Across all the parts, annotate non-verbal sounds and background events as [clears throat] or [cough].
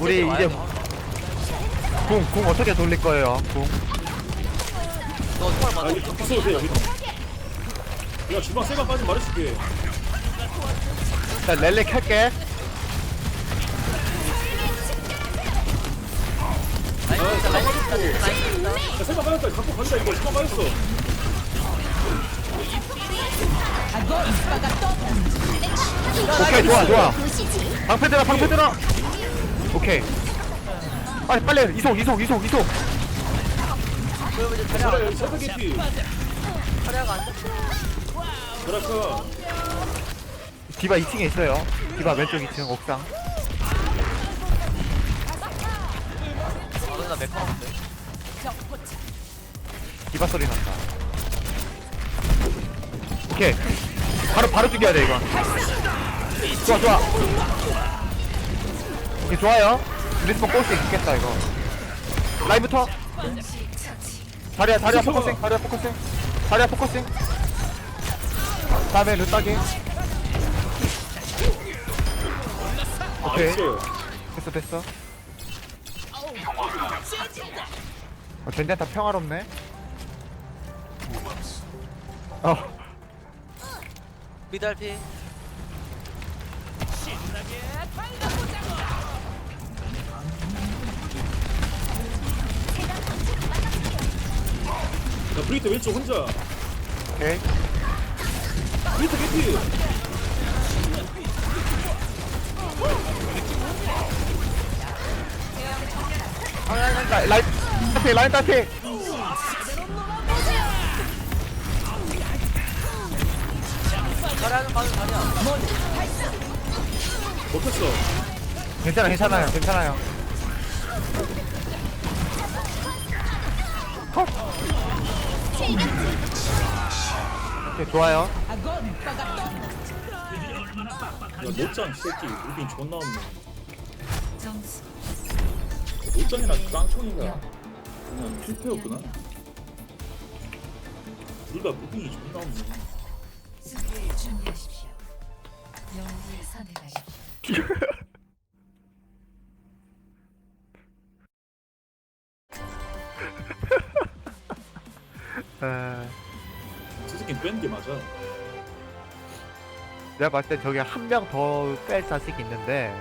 우리 이제 궁, 궁 어떻게 돌릴 거예요? 궁. 너 총알 아 맞아. 여기 다 있어도 돼 여기 내가 주방 세방 빠진 말해줄게 자, 아, 있다, 라인 있다, 잡아줬고. 라인 있다. 야 세방 빠졌다 갖고 간다 이거 세방 빠졌어 오케이, 좋아, 좋아. 방패 들어, 방패 들어. 오케이. 빨리, 빨리, 이속, 이속, 이속, 이속. 그러면 이제 저라 자리야. 여기 자리야가 안 돼. 저라카 디바 2층에 있어요. 디바 왼쪽 2층 옥상. 아, 근데 나 메카인데. 디바 소리 난다. 오케이. 바로 바로 죽여야 돼 이거. 좋아 좋아. 오케이 좋아요. 리스폰 꼴수 있겠다 이거. 라인부터. 다리야 다리야 포커싱 다리야 포커싱 다리야 포커싱. 다음에 루따기. 오케이 나이스 됐어 됐어. 어, 젠젠타 평화롭네. 어. 미달피. 야 브리트 왼쪽 혼자. 오케이. 브리트 개피 라, 라인 따피 라인 따피 자리야는 가는 자리야. 먹혔어. 괜찮아 괜찮아요 괜찮아요 컷 오케이 좋아요. 야 못장 새끼 무빙 존나 없네. 점수. 못장이나 깡총인가? 그냥 필패였구나. 둘다 무빙이 존나 없네. 수비에 준비하십시오. 영웅을 선택하십시오. [laughs] 에, 저 새끼 뺀게 맞아. 내가 봤을 때 저기 한 명 더 뺄 자식 있는데.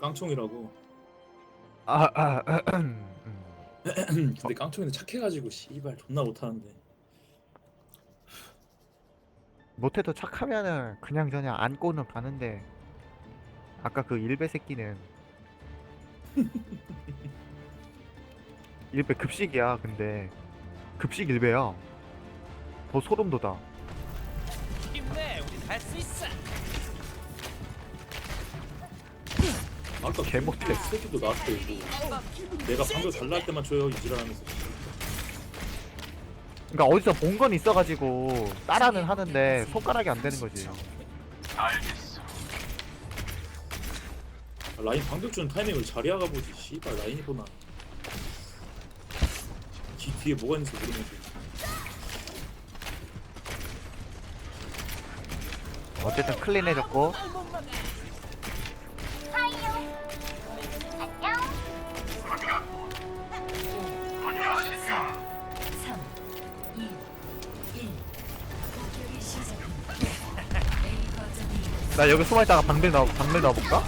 깡총이라고. 아, 아, 음. [clears throat] 근데 깡총이는 착해가지고 씨발 존나 못하는데. 못해도 착하면은 그냥 저냥 안고는 가는데. 아까 그 일베 새끼는. [laughs] 일베 급식이야 근데 급식 일베야. 더 소름 돋아. 아까 개 못해. 그 새끼도 나한테 이거 내가 방금 잘날 때만 줘요 이지랄하면서. 그러니까 어디서 본 건 있어가지고 따라는 하는데 손가락이 안 되는 거지. 아, 라인 방벽 주는 타이밍을 자리아가 보지 씨발 라인이 보나 뒤 뒤에 뭐가 있는지 모르면서 어쨌든 클린해졌고 나 여기 숨어있다가 방들 넣어 방들 넣어볼까?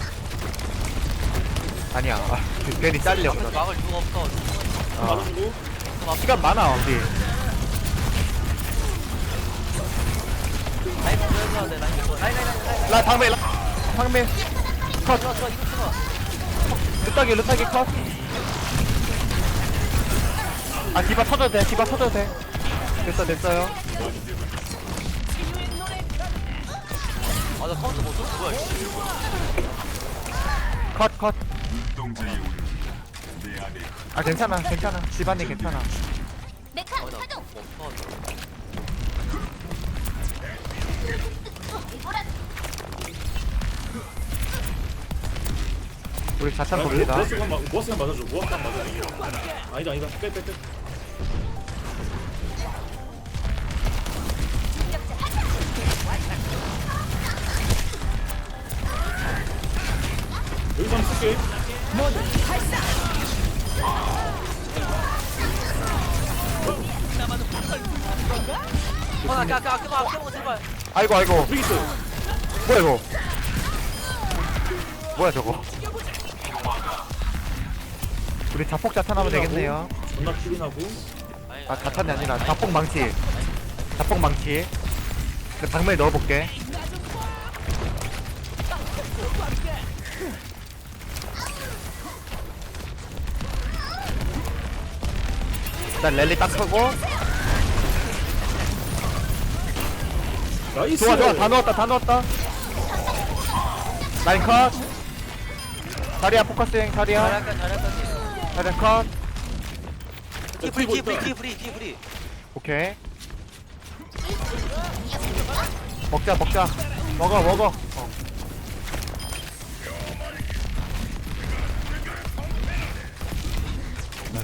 아니야 아, [laughs] 괜히 잘려. 막을 이유가 없어. 어. 맞아주고 시간 많아 우리 라인 돼. 방배 라 방배 컷 좋아 좋아 이거 좋아. 루따기 루따기 컷. 아 디바 터져도 돼 디바 터져도 돼. 됐어 됐어요. 아나 카운트 못 써. 뭐야? 이거. 컷 컷. 아 괜찮아 괜찮아 집안일 괜찮아. 아, 나 없어. 우리 자탄 한 모아스 한 맞아줘 모아스 한 맞아줘 아니다 아니다 빼빼 빼 여기서 한번 쓸게. 어, 아까, 아까, 아까, 아까 먹어, 제발. 아이고 아이고. 브리기트. 뭐야 이거? 뭐야 저거? 우리 자폭 자탄하면 되겠네요. 존나 클린하고. 아니, 아 자탄이 아니라 자폭 망치. 자폭 망치. 내 방면에 넣어볼게 일단 랠리 딱 서고. 나이스. 좋아 좋아. 다 넣었다 다 넣었다. 라인 컷. 자리야 포커싱 자리야. 자리야 컷 뒤에 브리, 뒤에 브리, 뒤에 브리, 뒤에 브리. 오케이. 먹자 먹자. 먹어 먹어 어.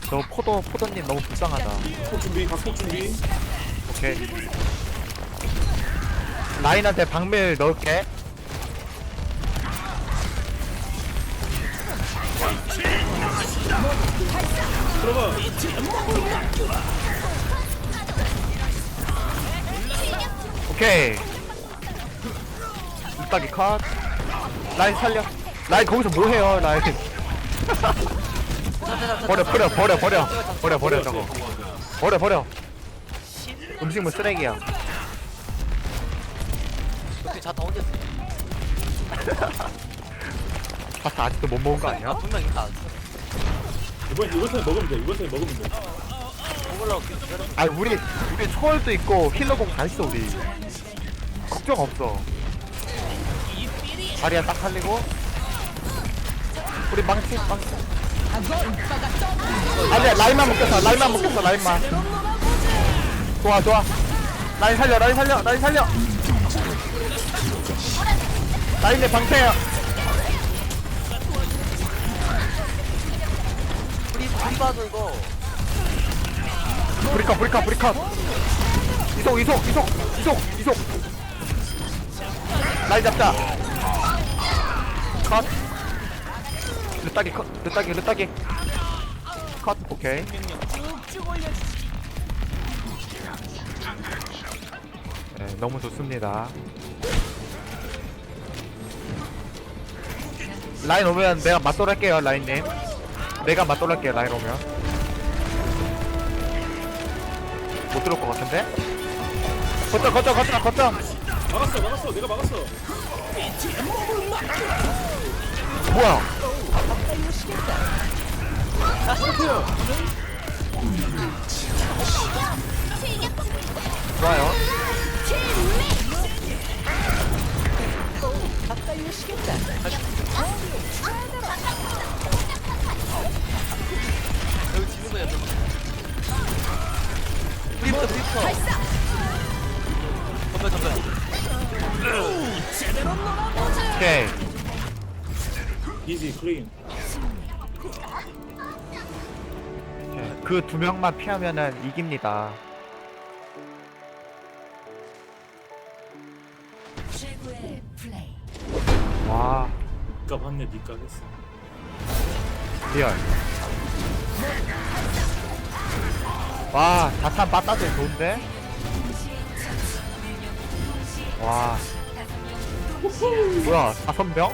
저 포도 포도님 너무 불쌍하다. 각폭 준비. 각폭 준비. 오케이. 라인한테 방밀 넣을게. 들어가. 오케이. 이따기 컷. 라인 살려. 라인 거기서 뭐 해요? 라인 [laughs] 버려 버려 버려 버려 버려 버려 저거 버려 버려 음식물 쓰레기야 어떻게 자다 혼자 있어? [laughs] 파스 아직도 못 먹은 거 아, 아니야? 분명 있다. 이번 이번 턴에 먹으면 돼. 이번 턴에 먹으면 돼. 먹으려고 기다려. 아 우리 우리 초월도 있고 힐러공 다 있어 우리 걱정 없어 자리야 딱 살리고 우리 망치 망치 아니야 라인만 먹겠어 라인만 먹겠어 라인만. 좋아 좋아. 라인 살려 라인 살려 라인 살려. 라인 내 방패야. 브리, 브리 봐도 이거. 브리컷 브리컷 브리컷. 이속 이속 이속 이속 이속. 라인 잡자. 컷 르따기 컷 르따기 르따기 컷 오케이 네, 너무 좋습니다 라인 오면 내가 맞돌 할게요 라인님 내가 맞돌 할게요 라인 오면 못 들어올 것 같은데? 거점 거점 거점 거점 막았어. 막았어. 내가 막았어. 뭐야 좋아요 여기 지는 거야, 여기. 브리부터, 브리부터. 덤벼, 덤벼. 그 두 명만 피하면은 이깁니다 최고의 플레이. 와 니값 한네 니값 했어. 리얼 와 자탄 빠따들 좋은데? 와 뭐야 다섯 명?